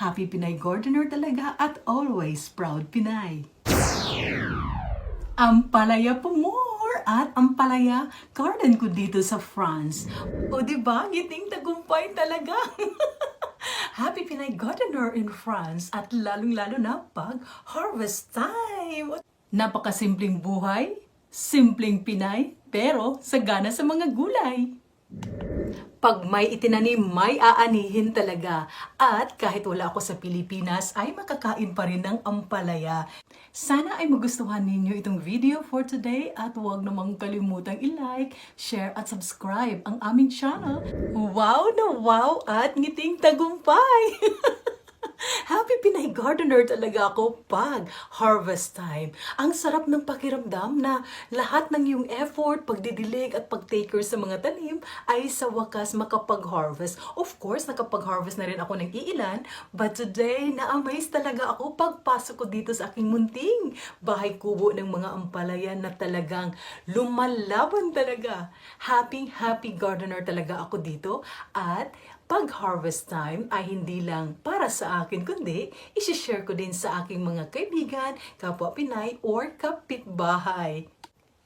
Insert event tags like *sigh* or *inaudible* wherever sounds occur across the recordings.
Happy Pinay Gardener talaga at always proud Pinay. Ampalaya po more at Ampalaya garden ko dito sa France. O di ba? Giting tagumpay talaga. *laughs* Happy Pinay Gardener in France at lalong-lalo na pag harvest time. Napakasimpleng buhay, simpleng Pinay, pero sagana sa mga gulay. Pag may itinanim, may aanihin talaga. At kahit wala ako sa Pilipinas, ay makakain pa rin ng ampalaya. Sana ay magustuhan ninyo itong video for today at huwag namang kalimutang i-like, share at subscribe ang aming channel. Wow na wow at ngiting tagumpay! *laughs* Happy Pinay Gardener talaga ako pag harvest time. Ang sarap ng pakiramdam na lahat ng iyong effort, pagdidilig at pagtaker sa mga tanim ay sa wakas makapag-harvest. Of course, nakapag-harvest na rin ako ng iilan, but today, na-amaze talaga ako pagpasok ko dito sa aking munting bahay kubo ng mga ampalaya na talagang lumalaban talaga. Happy, happy gardener talaga ako dito at pag harvest time ay hindi lang para sa akin, kundi isi-share ko din sa aking mga kaibigan, kapwa Pinay, or kapitbahay.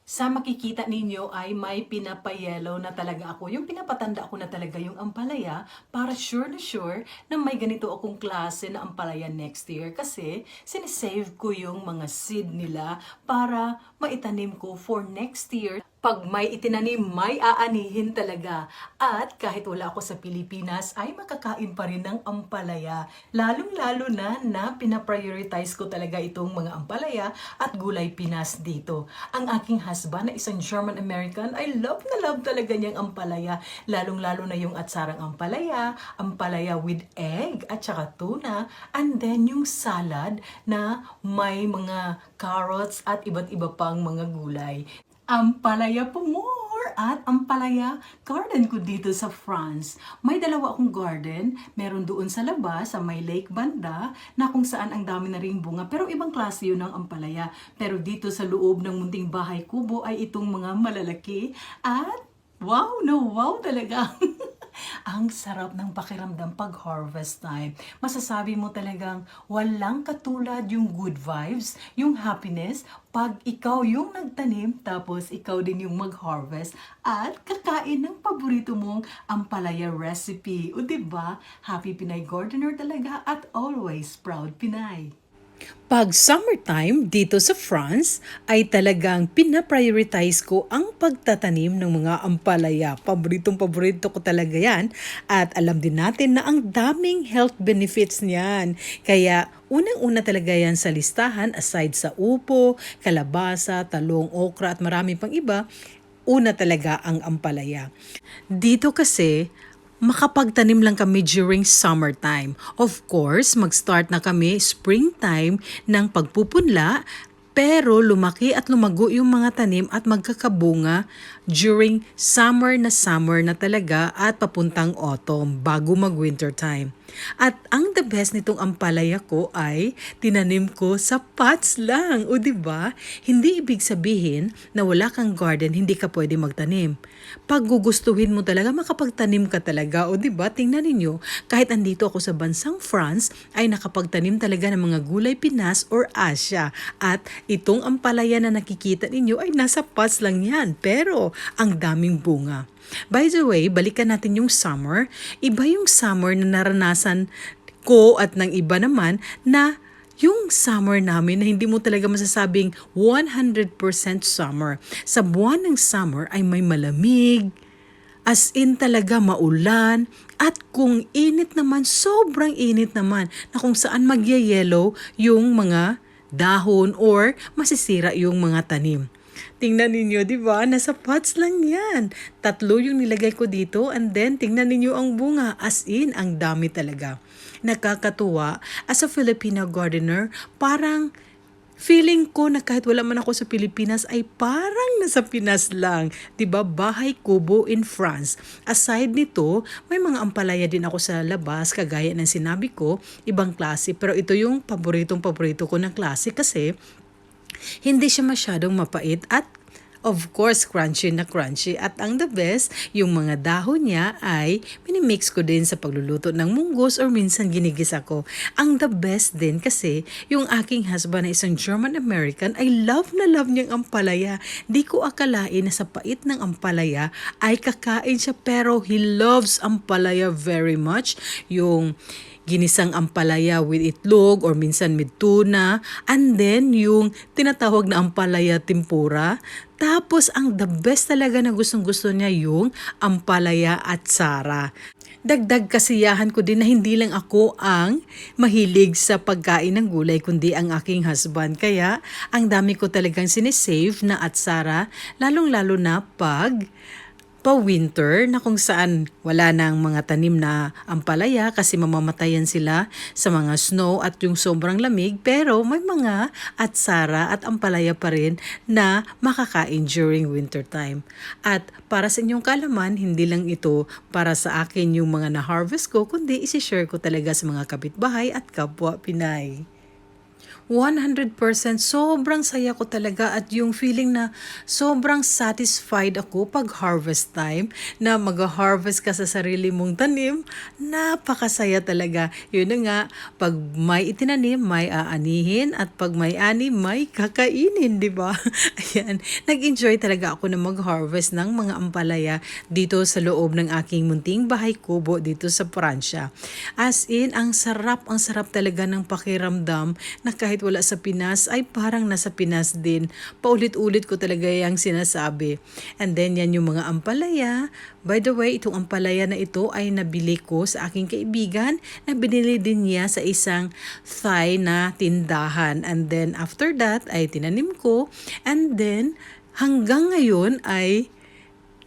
Sa makikita ninyo ay may pinapayellow na talaga ako. Yung pinapatanda ko na talaga yung ampalaya para sure na sure na may ganito akong klase na ampalaya next year. Kasi sinisave ko yung mga seed nila para maitanim ko for next year pag may itinanim, may aanihin talaga. At kahit wala ako sa Pilipinas, ay makakain pa rin ng ampalaya. Lalong-lalo na na pinaprioritize ko talaga itong mga ampalaya at gulay Pinas dito. Ang aking husband na isang German American, ay love na love talaga niyang ampalaya. Lalong-lalo na yung atsarang ampalaya, ampalaya with egg at saka tuna, and then yung salad na may mga carrots at iba't iba pang mga gulay. Ampalaya po more at Ampalaya garden ko dito sa France. May dalawa akong garden, meron doon sa labas sa may lake banda na kung saan ang dami na ring bunga pero ibang klase yun ng Ampalaya. Pero dito sa loob ng munting bahay kubo ay itong mga malalaki at wow no wow talaga. *laughs* ang sarap ng pakiramdam pag harvest time. Masasabi mo talagang walang katulad yung good vibes, yung happiness, pag ikaw yung nagtanim, tapos ikaw din yung mag-harvest at kakain ng paborito mong ampalaya recipe. O ba diba? Happy Pinay Gardener talaga at always proud Pinay. Pag summertime dito sa France ay talagang pinaprioritize ko ang pagtatanim ng mga ampalaya. Paboritong paborito ko talaga yan. At alam din natin na ang daming health benefits niyan. Kaya unang-una talaga yan sa listahan aside sa upo, kalabasa, talong, okra at marami pang iba. Una talaga ang ampalaya. Dito kasi makapagtanim lang kami during summertime. Of course, mag-start na kami springtime ng pagpupunla pero lumaki at lumago yung mga tanim at magkakabunga during summer na summer na talaga at papuntang autumn bago mag-winter time. At ang the best nitong ampalaya ko ay tinanim ko sa pots lang. O ba? Hindi ibig sabihin na wala kang garden, hindi ka pwede magtanim. Pag gugustuhin mo talaga, makapagtanim ka talaga. O ba? Tingnan ninyo, kahit andito ako sa bansang France, ay nakapagtanim talaga ng mga gulay Pinas or Asia. At itong ampalaya na nakikita ninyo ay nasa pots lang yan. Pero ang daming bunga. By the way, balikan natin yung summer. Iba yung summer na naranasan ko at ng iba naman na yung summer namin na hindi mo talaga masasabing 100% summer. Sa buwan ng summer ay may malamig, as in talaga maulan, at kung init naman, sobrang init naman, na kung saan magyayelo yung mga dahon or masisira yung mga tanim. Tingnan ninyo, di ba? Nasa pots lang yan. Tatlo yung nilagay ko dito and then tingnan ninyo ang bunga. As in, ang dami talaga. Nakakatuwa. As a Filipino gardener, parang feeling ko na kahit wala man ako sa Pilipinas ay parang nasa Pinas lang. ba? Bahay kubo in France. Aside nito, may mga ampalaya din ako sa labas kagaya ng sinabi ko, ibang klase pero ito yung paboritong paborito ko na klase kasi hindi siya masyadong mapait at Of course, crunchy na crunchy. At ang the best, yung mga dahon niya ay minimix ko din sa pagluluto ng munggos or minsan ginigisa ko. Ang the best din kasi yung aking husband na isang German-American ay love na love niyang ampalaya. Di ko akalain na sa pait ng ampalaya ay kakain siya pero he loves ampalaya very much. Yung ginisang ampalaya with itlog or minsan with tuna. And then, yung tinatawag na ampalaya tempura. Tapos, ang the best talaga na gustong-gusto niya yung ampalaya at sara. Dagdag kasiyahan ko din na hindi lang ako ang mahilig sa pagkain ng gulay kundi ang aking husband. Kaya ang dami ko talagang sinesave na atsara lalong-lalo na pag pa-winter na kung saan wala nang mga tanim na ampalaya kasi mamamatayan sila sa mga snow at yung sobrang lamig pero may mga atsara at ampalaya pa rin na makakain during winter time. At para sa inyong kalaman, hindi lang ito para sa akin yung mga na-harvest ko kundi isi-share ko talaga sa mga kapitbahay at kapwa Pinay. 100% sobrang saya ko talaga at yung feeling na sobrang satisfied ako pag harvest time na mag-harvest ka sa sarili mong tanim. Napakasaya talaga. Yun na nga pag may itinanim may aanihin at pag may ani may kakainin di ba? *laughs* Ayan. Nag-enjoy talaga ako na mag-harvest ng mga ampalaya dito sa loob ng aking munting bahay kubo dito sa Pransya. As in ang sarap ang sarap talaga ng pakiramdam na kahit wala sa Pinas ay parang nasa Pinas din. Paulit-ulit ko talaga yung sinasabi. And then yan yung mga ampalaya. By the way, itong ampalaya na ito ay nabili ko sa aking kaibigan na binili din niya sa isang Thai na tindahan. And then after that ay tinanim ko. And then hanggang ngayon ay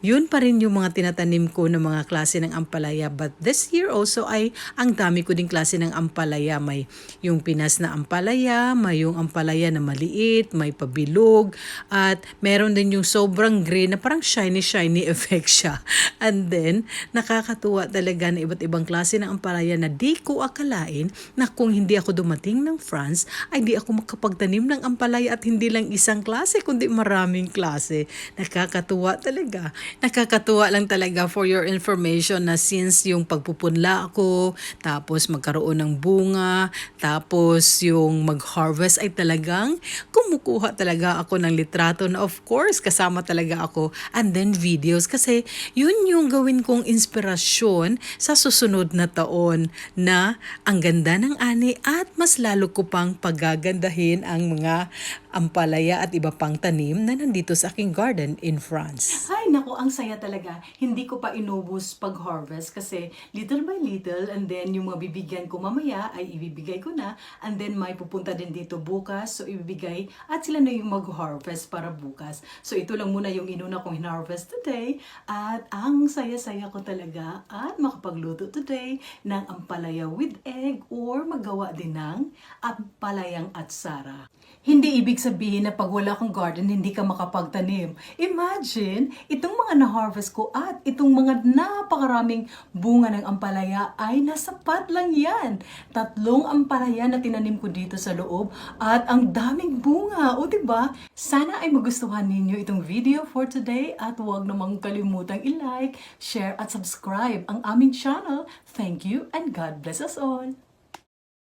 yun pa rin yung mga tinatanim ko ng mga klase ng ampalaya. But this year also ay ang dami ko ding klase ng ampalaya. May yung Pinas na ampalaya, may yung ampalaya na maliit, may pabilog, at meron din yung sobrang green na parang shiny-shiny *laughs* effect siya. And then, nakakatuwa talaga na iba't ibang klase ng ampalaya na di ko akalain na kung hindi ako dumating ng France, ay di ako makapagtanim ng ampalaya at hindi lang isang klase, kundi maraming klase. Nakakatuwa talaga. Nakakatuwa lang talaga for your information na since yung pagpupunla ako, tapos magkaroon ng bunga, tapos yung mag-harvest ay talagang kumukuha talaga ako ng litrato na of course kasama talaga ako. And then videos kasi yun yung gawin kong inspirasyon sa susunod na taon na ang ganda ng ani at mas lalo ko pang pagagandahin ang mga ampalaya at iba pang tanim na nandito sa aking garden in France. Ay, naku, ang saya talaga. Hindi ko pa inubos pag-harvest kasi little by little and then yung mga bibigyan ko mamaya ay ibibigay ko na and then may pupunta din dito bukas so ibibigay at sila na yung mag-harvest para bukas. So ito lang muna yung inuna kong harvest today at ang saya-saya ko talaga at makapagluto today ng ampalaya with egg or magawa din ng ampalayang atsara. Hindi ibig sabihin na pag wala kang garden, hindi ka makapagtanim. Imagine, itong mga na-harvest ko at itong mga napakaraming bunga ng ampalaya ay nasapat lang yan. Tatlong ampalaya na tinanim ko dito sa loob at ang daming bunga. O ba? Diba? Sana ay magustuhan ninyo itong video for today at huwag namang kalimutang i-like, share at subscribe ang aming channel. Thank you and God bless us all.